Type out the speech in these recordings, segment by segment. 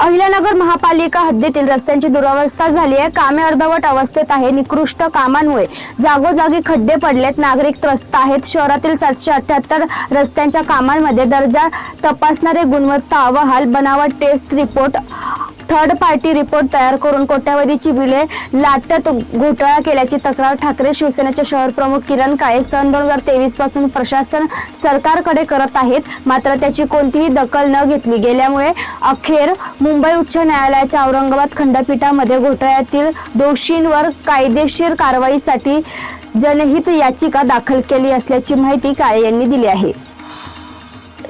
अहिल्यानगर महापालिका हद्दीतील रस्त्यांची दुरावस्था झाली आहे. कामे अर्धवट अवस्थेत आहे. निकृष्ट कामांमुळे जागोजागी खड्डे पडलेत. नागरिक त्रस्त आहेत. शहरातील सातशे अठ्याहत्तर रस्त्यांच्या कामांमध्ये दर्जा तपासणारे गुणवत्ता अहवाल बनावट test report third party report तयार करून कोट्यावधीची बिले लाटत घोटाळा केल्याची तक्रार ठाकरे शिवसेनेचे शहर प्रमुख किरण काळे सन दोन हजार तेवीसपासून प्रशासन सरकारकडे करत आहेत. मात्र त्याची कोणतीही दखल न घेतली गेल्यामुळे अखेर मुंबई उच्च न्यायालयाच्या औरंगाबाद खंडपीठामध्ये घोटाळ्यातील दोषींवर कायदेशीर कारवाईसाठी जनहित याचिका दाखल केली असल्याची माहिती काळे यांनी दिली आहे.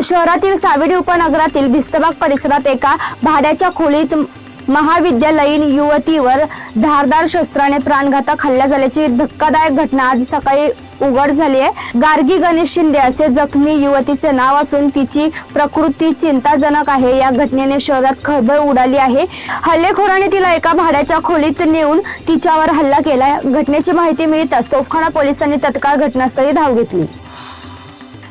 शहरातील सावेडी उपनगरातील भिस्तबाग परिसरात एका भाड्याच्या खोलीत महाविद्यालयीन युवतीवर धारदार शस्त्राने प्राणघातक हल्ला झाल्याची धक्कादायक घटना आज सकाळी उघड झाली आहे. गार्गी गणेश शिंदे असे जखमी युवतीचे नाव असून तिची प्रकृती चिंताजनक आहे. या घटनेने शहरात खळबळ उडाली आहे. हल्लेखोराने तिला एका भाड्याच्या खोलीत नेऊन तिच्यावर हल्ला केला. घटनेची माहिती मिळताच तोफखाना पोलिसांनी तत्काळ घटनास्थळी धाव घेतली.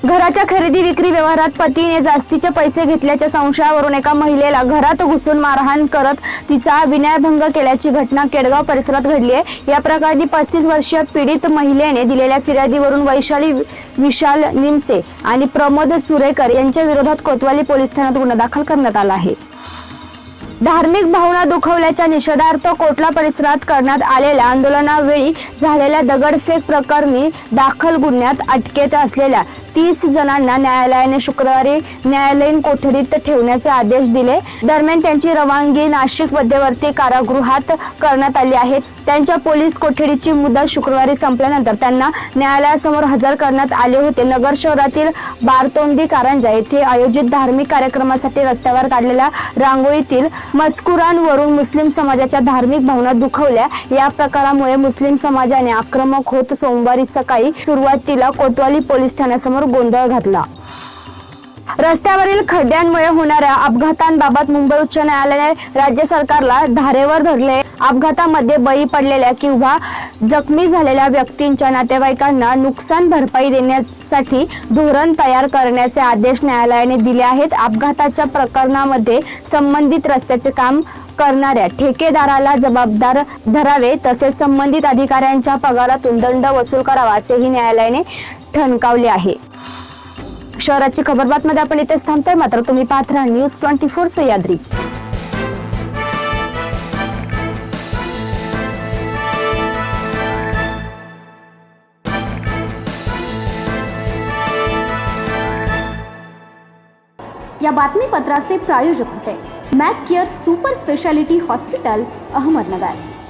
घराच्या खरेदी विक्री व्यवहारात पतीने जास्तीचे पैसे घेतल्याच्या संशयावरून एका महिलेला घरात घुसून मारहाण करत तिचा विनयभंग केल्याची घटना केडगाव परिसरात घडली आहे. या प्रकरणी पस्तीस वर्षीय पीडित महिलेने दिलेल्या फिर्यादीवरून वैशाली विशाल निमसे आणि प्रमोद सुरेकर यांच्या विरोधात कोतवाली पोलीस ठाण्यात गुन्हा दाखल करण्यात आला आहे. धार्मिक भावना दुखवल्याच्या निषेधार्थ कोटला परिसरात करण्यात आलेल्या आंदोलनावेळी झालेल्या दगडफेक प्रकरणी दाखल गुन्ह्यात अटकेत असलेल्या तीस जणांना न्यायालयाने शुक्रवारी न्यायालयीन कोठडीत ठेवण्याचे आदेश दिले. दरम्यान त्यांची रवानगी नाशिक मध्यवर्ती कारागृहात करण्यात आली आहे. त्यांच्या पोलीस कोठडीची मुदत शुक्रवारी संपल्यानंतर त्यांना न्यायालयासमोर हजर करण्यात आले होते. नगर शहरातील बारतोंडी कारंजा येथे आयोजित धार्मिक कार्यक्रमासाठी रस्त्यावर काढलेल्या रांगोळीतील मजकुरांवरून मुस्लिम समाजाच्या धार्मिक भावना दुखवल्या. या प्रकारामुळे मुस्लिम समाजाने आक्रमक होत सोमवारी सकाळी सुरुवातीला कोतवाली पोलीस ठाण्यासमोर गोंधळ घातला. रस्त्यावरील खड्ड्यांमुळे होणाऱ्या अपघातांबाबत मुंबई उच्च न्यायालयाने राज्य सरकारला धारेवर धरले. अपघातामध्ये बळी पडलेल्या किंवा जखमी झालेल्या व्यक्तींच्या नातेवाईकांना नुकसान भरपाई देण्यासाठी धोरण तयार करण्याचे आदेश न्यायालयाने दिले आहेत. अपघाताच्या प्रकरणामध्ये संबंधित रस्त्याचे काम करणाऱ्या ठेकेदाराला जबाबदार धरावे तसेच संबंधित अधिकाऱ्यांच्या पगारातून दंड वसूल करावा असेही न्यायालयाने ठणकावले आहे. शहराची खबर बातमध्ये आपण इथेच थांबतोय. मात्र तुम्ही पाहत राहा न्यूज ट्वेंटी फोर सह्याद्री या बातमीपत्राचे प्रायोजक होते. Mac Care super speciality hospital Ahmednagar.